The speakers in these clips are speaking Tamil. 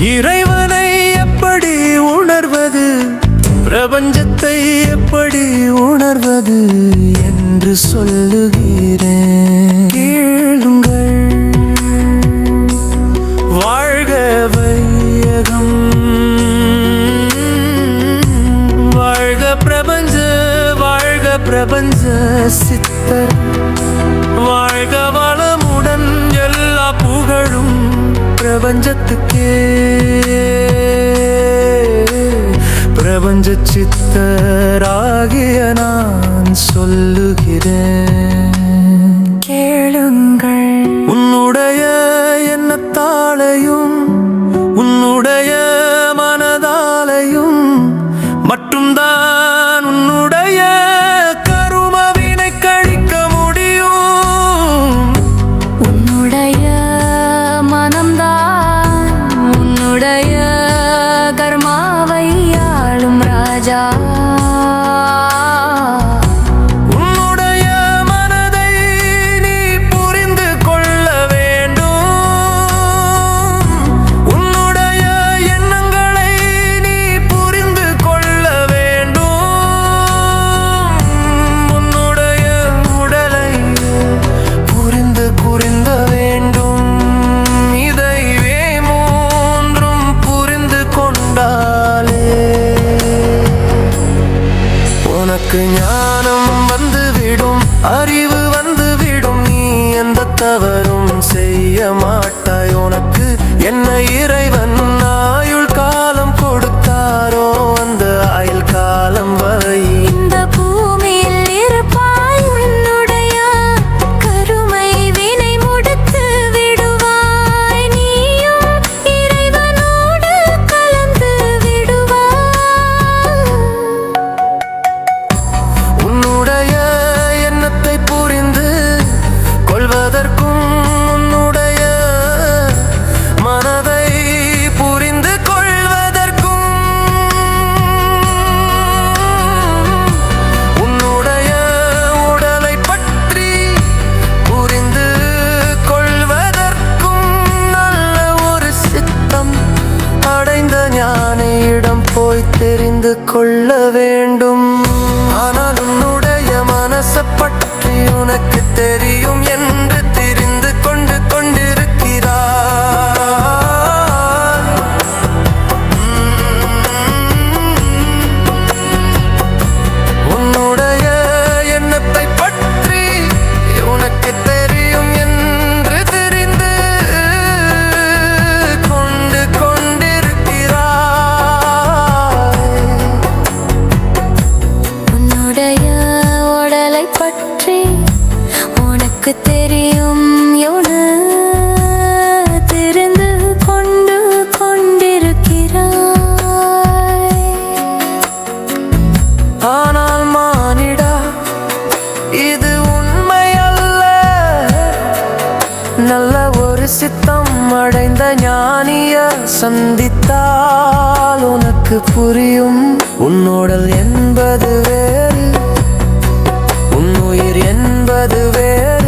இறைவனை எப்படி உணர்வது? பிரபஞ்சத்தை எப்படி உணர்வது என்று சொல்லுகிறேன். பிரபஞ்சத்துக்கே. பிரபஞ்ச சித்தராகிய நான் சொல்லுகிறேன். இறைவன் கொள்ள வேண்டும். சந்தித்தால் உனக்கு புரியும். உன்னோடல் என்பது வேறு. உன்னுயிர் என்பது வேறு.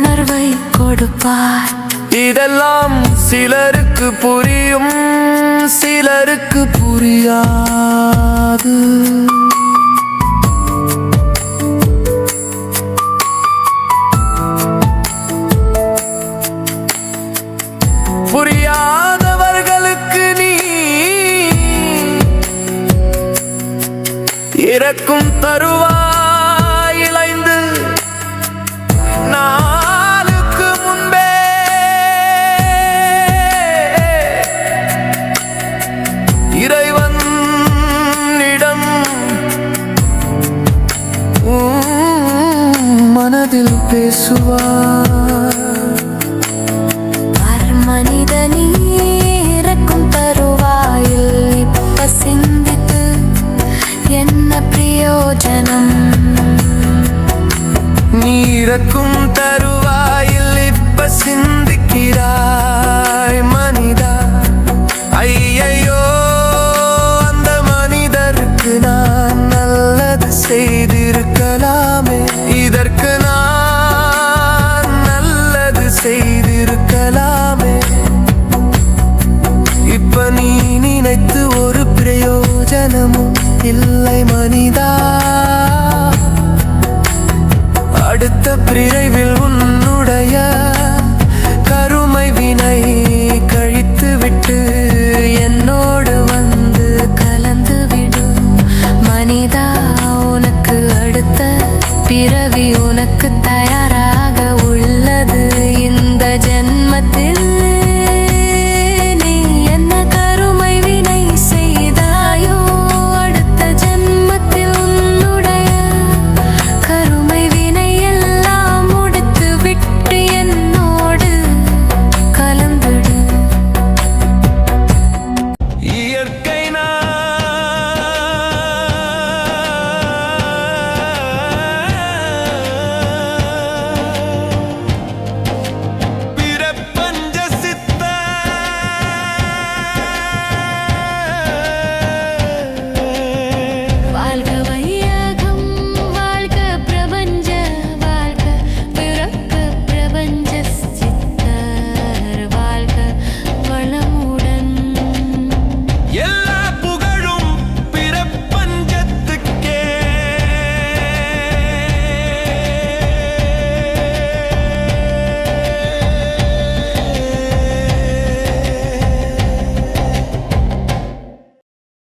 புத்துணர்வை கொடுப்பார். இதெல்லாம் சிலருக்கு புரியும் சிலருக்கு புரியாது. புரியாதவர்களுக்கு நீ இறக்கும் தருவாய். பிறக்கும்